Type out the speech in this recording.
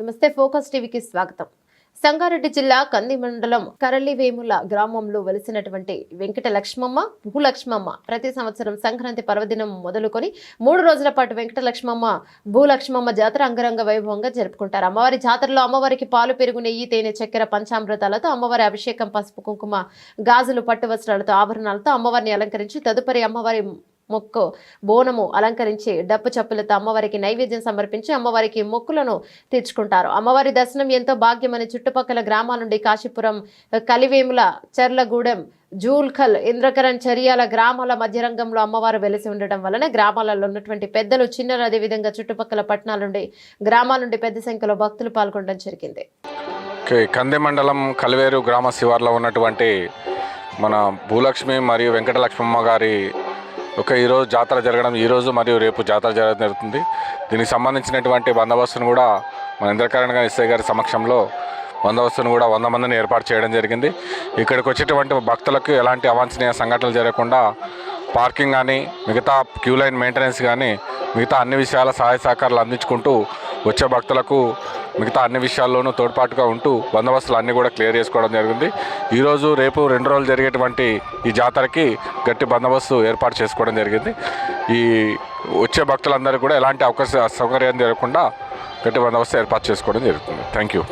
నమస్తే ఫోకస్ టీవీకి స్వాగతం. సంగారెడ్డి జిల్లా కంది మండలం కరళివేముల గ్రామంలో వెలిసినటువంటి వెంకట లక్ష్మమ్మ భూలక్ష్మమ్మ ప్రతి సంవత్సరం సంక్రాంతి పర్వదినం మొదలుకొని మూడు రోజుల పాటు వెంకట లక్ష్మమ్మ భూలక్ష్మమ్మ జాతర అంగరంగ వైభవంగా జరుపుకుంటారు. అమ్మవారి జాతరలో అమ్మవారికి పాలు పెరుగు నెయ్యి తేనె చక్కెర పంచామృతాలతో అమ్మవారి అభిషేకం పసుపు కుంకుమ గాజులు పట్టు వస్త్రాలతో ఆభరణాలతో అమ్మవారిని అలంకరించి తదుపరి అమ్మవారి మొక్కు బోనము అలంకరించి డప్పు చప్పులతో అమ్మవారికి నైవేద్యం సమర్పించి అమ్మవారికి మొక్కులను తీర్చుకుంటారు. అమ్మవారి దర్శనం ఎంతో భాగ్యమని చుట్టుపక్కల గ్రామాల నుండి కాశీపురం కలివేముల చెర్లగూడెం జూల్ఖల్ ఇంద్రకరణ్ చర్యాల గ్రామాల మధ్య రంగంలో అమ్మవారు వెలిసి ఉండడం వలన గ్రామాలలో ఉన్నటువంటి పెద్దలు చిన్నలు అదేవిధంగా చుట్టుపక్కల పట్టణాల నుండి గ్రామాల నుండి పెద్ద సంఖ్యలో భక్తులు పాల్గొనడం జరిగింది. కంది మండలం కలివేరు గ్రామ శివార్లో ఉన్నటువంటి మన భూలక్ష్మి మరియు వెంకటలక్ష్మమ్మ గారి ఒక ఈరోజు జాతర జరగడం ఈరోజు మరియు రేపు జాతర జరగడం జరుగుతుంది. దీనికి సంబంధించినటువంటి బందోబస్తును కూడా మన ఇంద్రకరణ్ గారి గారి సమక్షంలో బందోబస్తును కూడా వంద మందిని ఏర్పాటు చేయడం జరిగింది. ఇక్కడికి వచ్చేటువంటి భక్తులకు ఎలాంటి అవాంఛనీయ సంఘటనలు జరగకుండా పార్కింగ్ కానీ మిగతా క్యూ లైన్ మెయింటెనెన్స్ కానీ మిగతా అన్ని విషయాల సహాయ సహకారాలు అందించుకుంటూ వచ్చే భక్తులకు మిగతా అన్ని విషయాల్లోనూ తోడ్పాటుగా ఉంటూ బందోబస్తులు అన్నీ కూడా క్లియర్ చేసుకోవడం జరిగింది. ఈరోజు రేపు రెండు రోజులు జరిగేటువంటి ఈ జాతరకి గట్టి బందోబస్తు ఏర్పాటు చేసుకోవడం జరిగింది. ఈ వచ్చే భక్తులందరూ కూడా ఎలాంటి అవకాశ అసౌకర్యం జరగకుండా గట్టి బందోబస్తు ఏర్పాటు చేసుకోవడం జరుగుతుంది. Thank you